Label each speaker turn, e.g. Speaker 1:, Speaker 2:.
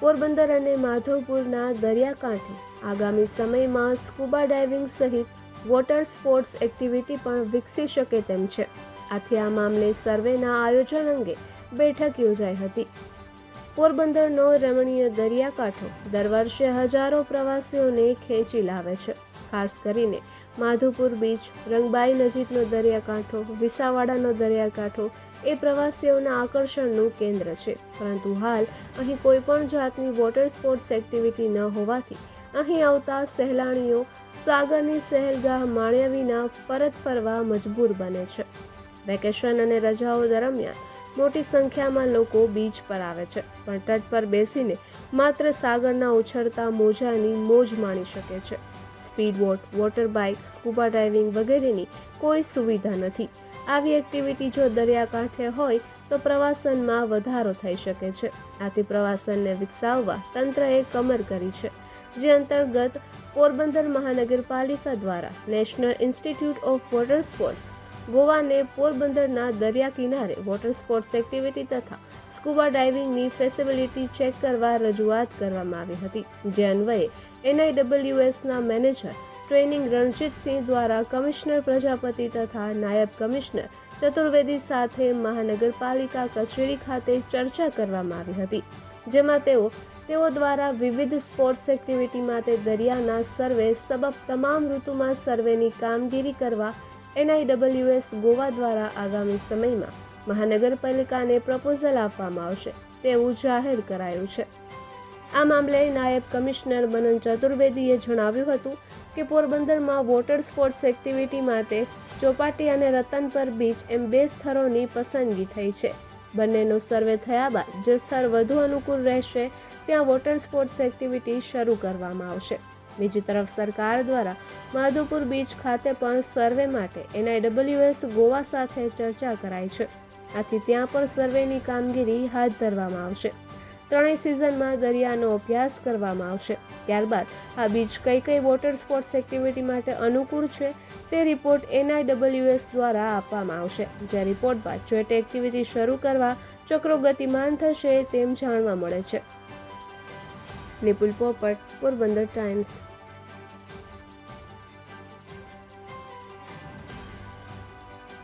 Speaker 1: પોરબંદર અને માધવપુરના દરિયાકાંઠે. આગામી સમયમાં સ્કૂબા ડાઇવિંગ સહિત વોટર સ્પોર્ટ્સ એક્ટિવિટી પણ વિકસી શકે તેમ છે. આથી આ મામલે સર્વેના આયોજન અંગે બેઠક યોજાઈ હતી. પોરબંદરનો રમણીય દરિયાકાંઠો દર વર્ષે હજારો પ્રવાસીઓને ખેંચી લાવે છે. ખાસ કરીને માધુપુર બીચ, રંગબાઈ નજીકનો દરિયાકાંઠો, વિસાવાડાનો દરિયાકાંઠો એ પ્રવાસીઓના આકર્ષણનું કેન્દ્ર છે. પરંતુ હાલ અહીં કોઈ પણ જાતની વોટર સ્પોર્ટ્સ એક્ટિવિટી ન હોવાથી અહીં આવતા સહેલાણીઓ સાગરની સહેલગાહ માણ્યા વિના પરત ફરવા મજબૂર બને છે. વેકેશન અને રજાઓ દરમિયાન મોટી સંખ્યામાં લોકો બીચ પર આવે છે, પણ તટ પર બેસીને માત્ર સાગરના ઉછળતા મોજાની મોજ માણી શકે છે. Speed boat, water bike, scuba diving વગેરેની કોઈ સુવિધા નથી. આવી એક્ટિવિટી જો દરિયાકાંઠે હોય, તો પ્રવાસનમાં વધારો થઈ શકે છે. આથી પ્રવાસનને વિકસાવવા તંત્રએ કમર કરી છે. જે અંતર્ગત પોરબંદર મહાનગરપાલિકા દ્વારા national institute of water sports, ગોવાને પોરબંદરના દરિયા કિનારે વોટર સ્પોર્ટ્સ એક્ટિવિટી તથા સ્કૂબા ડાઇવિંગની ફેસિલિટી ચેક કરવા રજૂઆત કરવામાં આવી હતી. જે અન્વયે એનઆઈડબ્લ્યુએસના મેનેજર ટ્રેનિંગ રણજીતસિંહ દ્વારા કમિશનર પ્રજાપતિ તથા નાયબ કમિશનર ચતુર્વેદી સાથે મહાનગરપાલિકા કચેરી ખાતે ચર્ચા કરવામાં આવી હતી, જેમાં તેઓ તેઓ દ્વારા વિવિધ સ્પોર્ટ્સ એક્ટિવિટી માટે દરિયાના સર્વે સબબ તમામ ઋતુમાં સર્વેની કામગીરી કરવા એનઆઈડબલ્યુએસ ગોવા દ્વારા આગામી સમયમાં મહાનગરપાલિકાને પ્રપોઝલ આપવામાં આવશે, તેવું જાહેર કરાયું છે. આ મામલે નાયબ કમિશનર મનન ચતુર્વેદીએ જણાવ્યું હતું કે પોરબંદરમાં વોટર સ્પોર્ટ્સ એક્ટિવિટી માટે ચોપાટી અને રતનપર બીચ એમ બે સ્થળોની પસંદગી થઈ છે. બંનેનો સર્વે થયા બાદ જે સ્થળ વધુ અનુકૂળ રહેશે, ત્યાં વોટર સ્પોર્ટ્સ એક્ટિવિટી શરૂ કરવામાં આવશે. બીજી તરફ સરકાર દ્વારા માધુપુર બીચ ખાતે પણ સર્વે માટે એનઆઈડબલ્યુએસ ગોવા સાથે ચર્ચા કરાઈ છે. આથી ત્યાં પણ સર્વેની કામગીરી હાથ ધરવામાં આવશે. ત્રણેય સિઝનમાં દરિયાનો અભ્યાસ કરવામાં આવશે. ત્યારબાદ આ બીચ કઈ કઈ વોટર સ્પોર્ટ્સ એક્ટિવિટી માટે અનુકૂળ છે તે રિપોર્ટ એનઆઈડબલ્યુએસ દ્વારા આપવામાં આવશે. જે રિપોર્ટ બાદ જોઈન્ટ એક્ટિવિટી શરૂ કરવા ચક્રો ગતિમાન થશે તેમ જાણવા મળે છે. નિપુલ પોપટ, પોરબંદર ટાઈમ્સ